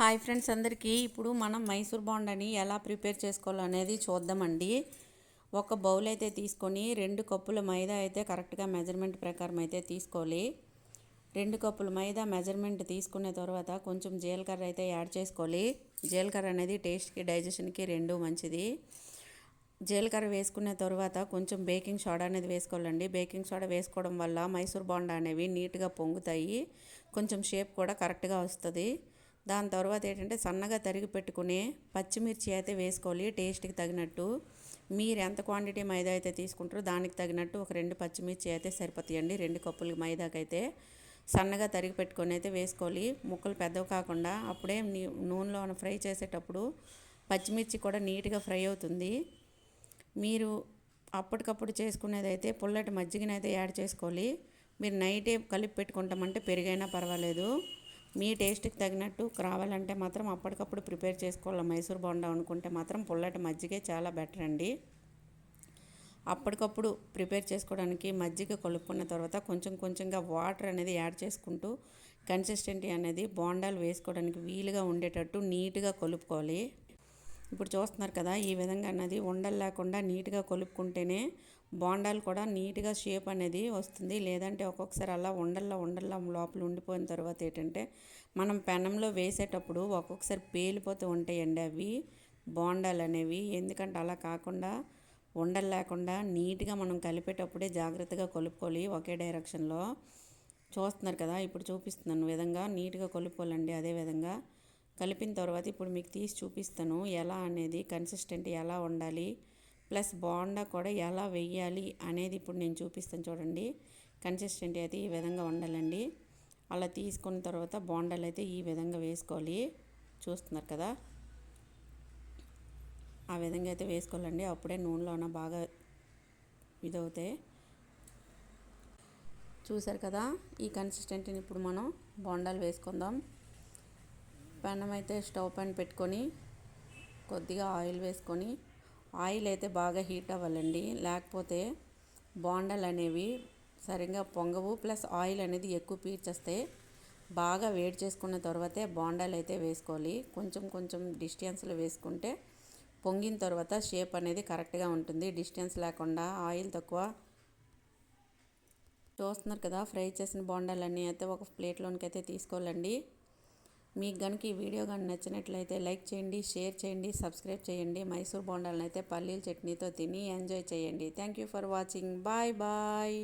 Hi friends అందరికీ. ఇప్పుడు మనం మైసూర్ బాండని ఎలా ప్రిపేర్ చేసుకోవాలో అనేది చూద్దామండి. ఒక బౌల్ అయితే తీసుకొని రెండు కప్పుల మైదా అయితే కరెక్ట్గా మెజర్మెంట్ ప్రకారం అయితే తీసుకోవాలి. రెండు కప్పుల మైదా మెజర్మెంట్ తీసుకున్న తర్వాత కొంచెం జీలకర్ర అయితే యాడ్ చేసుకోవాలి. జీలకర్ర అనేది టేస్ట్కి డైజెషన్కి రెండు మంచిది. జీలకర్ర వేసుకున్న తర్వాత కొంచెం బేకింగ్ సోడా అనేది వేసుకోవాలండి. బేకింగ్ సోడా వేసుకోవడం వల్ల మైసూర్ బాండా అనేవి నీట్గా పొంగుతాయి. కొంచెం షేప్ కూడా కరెక్ట్గా వస్తుంది. దాని తర్వాత ఏంటంటే సన్నగా తరిగి పెట్టుకుని పచ్చిమిర్చి అయితే వేసుకోవాలి టేస్ట్కి తగినట్టు. మీరు ఎంత క్వాంటిటీ మైదా అయితే తీసుకుంటారో దానికి తగినట్టు ఒక రెండు పచ్చిమిర్చి అయితే సరిపోతాయండి. రెండు కప్పులు మైదాకైతే సన్నగా తరిగి పెట్టుకొని అయితే వేసుకోవాలి. ముక్కలు పెద్దవి కాకుండా అప్పుడే నూనెలో ఫ్రై చేసేటప్పుడు పచ్చిమిర్చి కూడా నీట్గా ఫ్రై అవుతుంది. మీరు అప్పటికప్పుడు చేసుకునేదైతే పుల్లటి మజ్జిగనైతే యాడ్ చేసుకోవాలి. మీరు నైటే కలిపి పెట్టుకుంటామంటే పెరిగైనా పర్వాలేదు. మీ టేస్ట్కి తగినట్టు రావాలంటే మాత్రం అప్పటికప్పుడు ప్రిపేర్ చేసుకోవాలి? మైసూర్ బోండా అనుకుంటే మాత్రం పుల్లటి మజ్జిగే చాలా బెటర్ అండి. అప్పటికప్పుడు ప్రిపేర్ చేసుకోవడానికి మజ్జిగ కలుపుకున్న తర్వాత కొంచెం కొంచెంగా వాటర్ అనేది యాడ్ చేసుకుంటూ కన్సిస్టెంటీ అనేది బోండాలు వేసుకోవడానికి వీలుగా ఉండేటట్టు నీట్గా కలుపుకోవాలి. ఇప్పుడు చూస్తున్నారు కదా ఈ విధంగా అన్నది ఉండలు లేకుండా నీట్గా కొలుపుకుంటేనే బోండాలు కూడా నీట్గా షేప్ అనేది వస్తుంది. లేదంటే ఒక్కొక్కసారి అలా ఉండల్లో ఉండల్లో లోపల ఉండిపోయిన తర్వాత ఏంటంటే మనం పెనంలో వేసేటప్పుడు ఒక్కొక్కసారి పేలిపోతూ ఉంటాయండి అవి. బోండాలు అనేవి. ఎందుకంటే అలా కాకుండా ఉండలు లేకుండా నీట్గా మనం కలిపేటప్పుడే జాగ్రత్తగా కలుపుకోవాలి ఒకే డైరెక్షన్లో. చూస్తున్నారు కదా ఇప్పుడు చూపిస్తున్నాను విధంగా నీట్గా కలుపుకోవాలండి అదే విధంగా. కలిపిన తర్వాత ఇప్పుడు మీకు తీసి చూపిస్తాను ఎలా అనేది కన్సిస్టెంట్ ఎలా ఉండాలి ప్లస్ బోండా కూడా ఎలా వెయ్యాలి అనేది ఇప్పుడు నేను చూపిస్తాను చూడండి. కన్సిస్టెంట్ అయితే ఈ విధంగా ఉండాలండి. అలా తీసుకున్న తర్వాత బోండాలు అయితే ఈ విధంగా వేసుకోవాలి. చూస్తున్నారు కదా? ఆ విధంగా అయితే వేసుకోవాలండి. అప్పుడే నూనెలోన బాగా ఇదవుతాయి. చూసారు కదా? ఈ కన్సిస్టెంట్ని ఇప్పుడు మనం బోండాలు వేసుకుందాం. పెనం అయితే స్టవ్ పైన పెట్టుకొని కొద్దిగా ఆయిల్ వేసుకొని ఆయిల్ అయితే బాగా హీట్ అవ్వాలండి. లేకపోతే బోండాలు అనేవి సరిగ్గా పొంగవు. ప్లస్ ఆయిల్ అనేది ఎక్కువ పీల్చేస్తే బాగా వేడి చేసుకున్న తర్వాతే బోండాలు అయితే వేసుకోవాలి. కొంచెం కొంచెం డిస్టెన్స్లో వేసుకుంటే పొంగిన తర్వాత షేప్ అనేది కరెక్ట్గా ఉంటుంది. డిస్టెన్స్ లేకుండా ఆయిల్ తక్కువ. చూస్తున్నారు కదా ఫ్రై చేసిన బోండాలన్నీ అయితే ఒక ప్లేట్లోనికి అయితే తీసుకోవాలండి. మీకు కనుక ఈ వీడియో కానీ నచ్చినట్లయితే లైక్ చేయండి షేర్ చేయండి సబ్స్క్రైబ్ చేయండి. మైసూర్ బోండాలను అయితే పల్లీల చట్నీతో తిని ఎంజాయ్ చేయండి. Thank you for watching bye bye